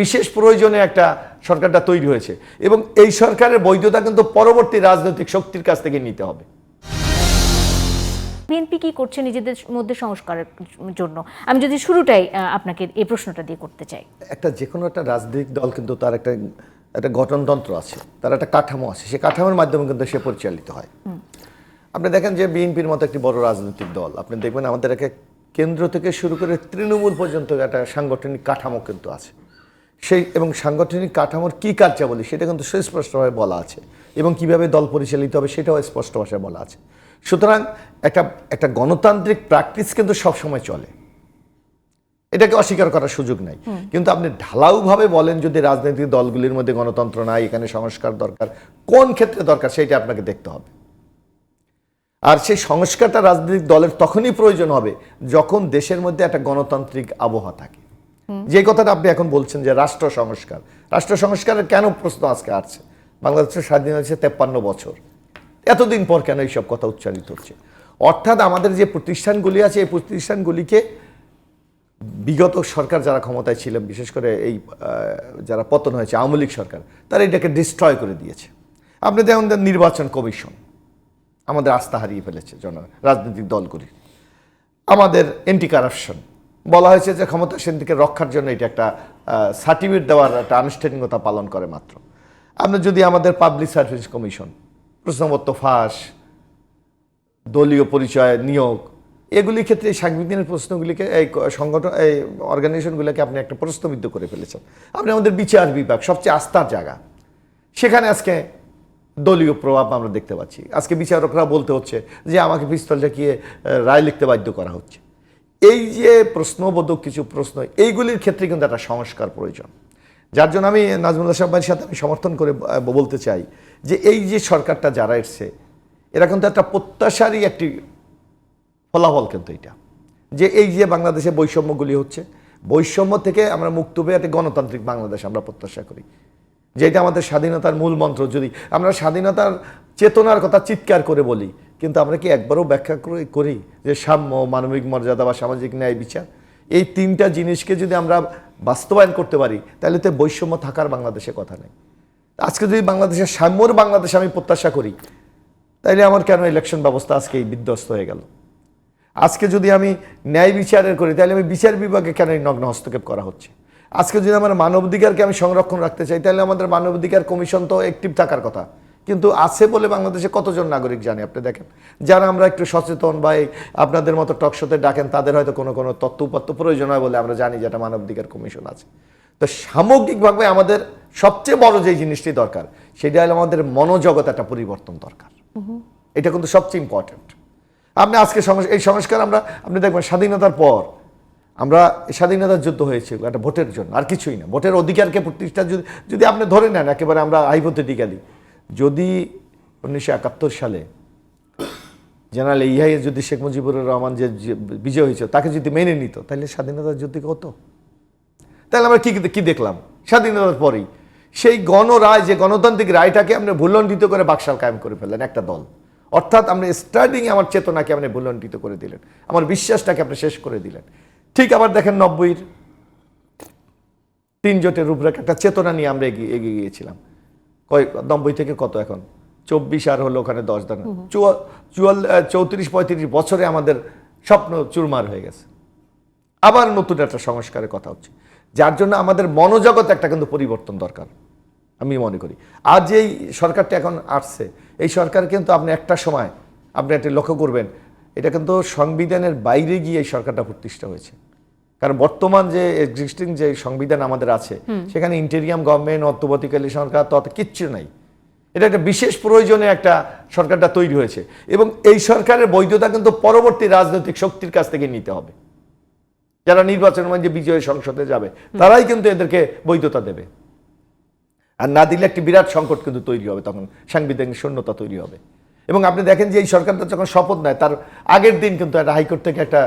বিশেষ প্রয়োজনে একটা সরকারটা তৈরি হয়েছে। এবং এই সরকারের বৈধতা কিন্তু পরবর্তী রাজনৈতিক শক্তির কাছ থেকে নিতে হবে। বিএনপি কি করছে নিজেদের মধ্যে সংস্কারের জন্য? আমি যদি শুরুটাই আপনাকে এই প্রশ্নটা দিয়ে করতে চাই। একটা যে কোনো একটা রাজনৈতিক দল কিন্তু তার একটা একটা গঠনতন্ত্র আছে। তার একটা কাঠামো আছে। সে কাঠামোর মাধ্যমে কিন্তু সে পরিচালিত হয়। আপনি দেখেন যে বিএনপির মতো একটি বড় রাজনৈতিক দল আপনি দেখবেন আমাদের একটা কেন্দ্র থেকে শুরু করে তৃণমূল পর্যন্ত একটা সাংগঠনিক কাঠামো কিন্তু আছে। সেই এবং সাংগঠনিক কাঠামোর কী কার্যাবলী সেটা কিন্তু সুস্পষ্টভাবে বলা আছে এবং কীভাবে দল পরিচালিত হবে সেটাও স্পষ্ট ভাষায় বলা আছে। সুতরাং একটা একটা গণতান্ত্রিক প্র্যাকটিস কিন্তু সবসময় চলে। এটাকে অস্বীকার করার সুযোগ নাই। কিন্তু আপনি ঢালাউভাবে বলেন যদি রাজনৈতিক দলগুলির মধ্যে গণতন্ত্র নাই এখানে সংস্কার দরকার কোন ক্ষেত্রে দরকার সেটা আপনাকে দেখতে হবে। আর সেই সংস্কারটা রাজনৈতিক দলের তখনই প্রয়োজন হবে যখন দেশের মধ্যে একটা গণতান্ত্রিক আবহাওয়া থাকে। যে কথাটা আপনি এখন বলছেন যে রাষ্ট্র সংস্কার, রাষ্ট্র সংস্কারের কেন প্রশ্ন আজকে আসছে? বাংলাদেশের স্বাধীন হয়েছে তেপ্পান্ন বছর। এতদিন পর কেন এইসব কথা উচ্চারিত হচ্ছে? অর্থাৎ আমাদের যে প্রতিষ্ঠানগুলি আছে, এই প্রতিষ্ঠানগুলিকে বিগত সরকার যারা ক্ষমতায় ছিলেন, বিশেষ করে এই যারা পতন হয়েছে, আওয়ামী লীগ সরকার, তারা এটাকে ডিস্ট্রয় করে দিয়েছে। আপনি দেখুন নির্বাচন কমিশন আমাদের আস্থা হারিয়ে ফেলেছে জন, রাজনৈতিক দলগুলি আমাদের এন্টি কারাপশন বলা হয়েছে যে ক্ষমতাসীনকে রক্ষার জন্য এটা একটা সার্টিফিকেট দেওয়ার একটা আনুষ্ঠানিকতা পালন করে মাত্র। আমরা যদি আমাদের পাবলিক সার্ভিস কমিশন প্রশ্নপত্র ফাঁস, দলীয় পরিচয় নিয়োগ, এগুলির ক্ষেত্রে সাংবিধানিক প্রশ্নগুলিকে এই সংগঠন, এই অর্গানাইজেশনগুলোকে আপনি একটা প্রশ্নবিদ্ধ করে ফেলেছেন। আপনি আমাদের বিচার বিভাগ, সবচেয়ে আস্থার জায়গা। সেখানে আজকে দলীয় প্রভাব আমরা দেখতে পাচ্ছি। আজকে বিচারকরা বলতে হচ্ছে যে, আমাকে পিস্তল দেখিয়ে রায় লিখতে বাধ্য করা হচ্ছে। এই যে প্রশ্নবোধক কিছু প্রশ্ন, এইগুলির ক্ষেত্রে কিন্তু একটা সংস্কার প্রয়োজন। যার জন্য আমি নাজমুল্লাহ সাহেবের সাথে আমি সমর্থন করে বলতে চাই যে এই যে সরকারটা যারা এসছে, এরা কিন্তু একটা প্রত্যাশারই একটি ফলাফল কিন্তু এটা। যে এই যে বাংলাদেশে বৈষম্যগুলি হচ্ছে, বৈষম্য থেকে আমরা মুক্ত পেয়ে একটা গণতান্ত্রিক বাংলাদেশ আমরা প্রত্যাশা করি। যেটা আমাদের স্বাধীনতার মূল মন্ত্র, যদি আমরা স্বাধীনতার চেতনার কথা চিৎকার করে বলি কিন্তু আমরা কি একবারও ব্যাখ্যা করে- যে সাম্য, মানবিক মর্যাদা বা সামাজিক ন্যায় বিচার? এই তিনটা জিনিসকে যদি আমরা বাস্তবায়ন করতে পারি, তাহলে তো বৈষম্য থাকার বাংলাদেশে কথা নেই। আজকে যদি বাংলাদেশের সাম্যর বাংলাদেশ আমি প্রত্যাশা করি, তাইলে আমার কেন ইলেকশন ব্যবস্থা আজকে বিধ্বস্ত হয়ে গেল? আজকে যদি আমি ন্যায় বিচারের করি তাহলে আমি বিচার বিভাগে কেন এই নগ্ন হস্তক্ষেপ করা হচ্ছে? আজকে যদি আমার মানবাধিকারকে আমি সংরক্ষণ রাখতে চাই তাহলে আমাদের মানবাধিকার কমিশন তো অ্যাক্টিভ থাকার কথা। কিন্তু আছে বলে বাংলাদেশে কতজন নাগরিক জানে? আপনি দেখেন। যারা আমরা একটু সচেতন বা এই আপনাদের মতো টকশোতে ডাকেন, তাদের হয়তো কোনো কোনো তথ্য উপাত্ত প্রয়োজন হয় বলে আমরা জানি যেটা মানবাধিকার কমিশন আছে। তো সামগ্রিকভাবে আমাদের সবচেয়ে বড় যে জিনিসটি দরকার, সেটা হলো আমাদের মনোজগৎ একটা পরিবর্তন দরকার। এটা কিন্তু সবচেয়ে ইম্পর্টেন্ট আপনি আজকে এই সংস্কার আমরা, আপনি দেখবেন স্বাধীনতার পর আমরা স্বাধীনতার যুদ্ধ হয়েছে, একটা ভোটের জন্য। আর কিছুই না। ভোটের অধিকারকে প্রতিষ্ঠা যদি যদি আপনি ধরে নেন, একেবারে আমরা হাইপোথেটিক্যালি যদি উনিশশো একাত্তর সালে জেনারেল ইহাইয়ে যদি শেখ মুজিবুর রহমান যে বিজয় হয়েছে, তাকে যদি মেনে নিত, তাহলে স্বাধীনতার যুদ্ধ কি হতো তাহলে আমরা কি কি দেখলাম? স্বাধীনতার পরেই। সেই গণরায়, যে গণতান্ত্রিক রায়টাকে আপনি ভুলণ্ডিত করে বাকশাল কায়েম করে ফেললেন একটা দল। অর্থাৎ আপনি স্টার্টিং আমার চেতনাকে আপনি ভুলণ্ডিত করে দিলেন। আমার বিশ্বাসটাকে আপনি শেষ করে দিলেন। ঠিক আবার দেখেন নব্বইয়ের তিন জোটের রূপরেখা, একটা চেতনা নিয়ে আমরা এগিয়ে এগিয়ে গিয়েছিলাম। কয় নব্বই থেকে কত এখন? চব্বিশ আর হলো ওখানে দশ দান। চুয়া- চুয়াল চৌত্রিশ পঁয়ত্রিশ বছরে আমাদের স্বপ্ন চুরমার হয়ে গেছে। আবার নতুন একটা সংস্কারের কথা হচ্ছে। যার জন্য আমাদের মনোজগৎ একটা কিন্তু পরিবর্তন দরকার আমি মনে করি। আর যে এই সরকারটা এখন আসছে। এই সরকার কিন্তু আপনি একটা সময় আপনি একটা লক্ষ্য করবেন এটা কিন্তু সংবিধানের বাইরে গিয়ে এই সরকারটা প্রতিষ্ঠা হয়েছে। কারণ বর্তমান যে এক্সিস্টিং যে সংবিধান আমাদের আছে সেখানে ইন্টেরিয়াম গভর্নমেন্ট অর্থবর্তীকালী সরকার তত কিচ্ছু নাই। এটা একটা বিশেষ প্রয়োজনে একটা সরকারটা তৈরি হয়েছে। এবং এই সরকারের বৈধতা কিন্তু পরবর্তী রাজনৈতিক শক্তির কাছ থেকে নিতে হবে। যারা নির্বাচনের মধ্যে বিজয় সংসদে যাবে তারাই কিন্তু এদেরকে বৈধতা দেবে। আর না দিলে একটি বিরাট সংকট কিন্তু তৈরি হবে তখন সাংবিধানিক শূন্যতা তৈরি হবে। এবং আপনি দেখেন যে এই সরকারটা যখন শপথ নেয় তার আগের দিন কিন্তু একটা হাইকোর্ট থেকে একটা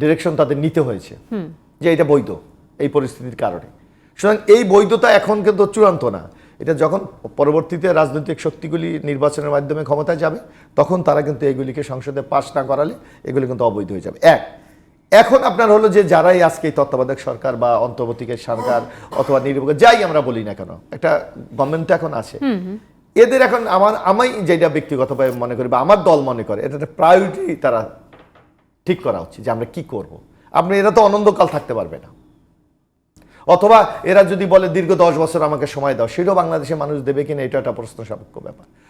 ডিরেকশন তাদের নিতে হয়েছে। যে এটা বৈধ এই পরিস্থিতির কারণে। সুতরাং এই বৈধতা এখন কিন্তু চূড়ান্ত না। এটা যখন পরবর্তীতে রাজনৈতিক শক্তিগুলি নির্বাচনের মাধ্যমে ক্ষমতায় যাবে তখন তারা কিন্তু এগুলিকে সংসদে পাশ না করালে এগুলি কিন্তু অবৈধ হয়ে যাবে। এক এখন আপনার হলো যে যারাই আজকে এই তত্ত্বাবধায়ক সরকার বা অন্তর্বর্তীকালীন সরকার অথবা নির্বাচন যাই আমরা বলি না কেন একটা গভর্নমেন্ট এখন আছে। এদের এখন আমার আমি যেটা ব্যক্তিগতভাবে মনে করি বা আমার দল মনে করে এটা একটা প্রায়োরিটি তারা ঠিক করা উচিত যে আমরা কি করব। আপনি, এরা তো অনন্তকাল থাকতে পারবে না। অথবা এরা যদি বলে দীর্ঘ দশ বছর আমাকে সময় দাও, সেটাও বাংলাদেশের মানুষ দেবে কিনা, এটা একটা প্রশ্ন সাপেক্ষ ব্যাপার।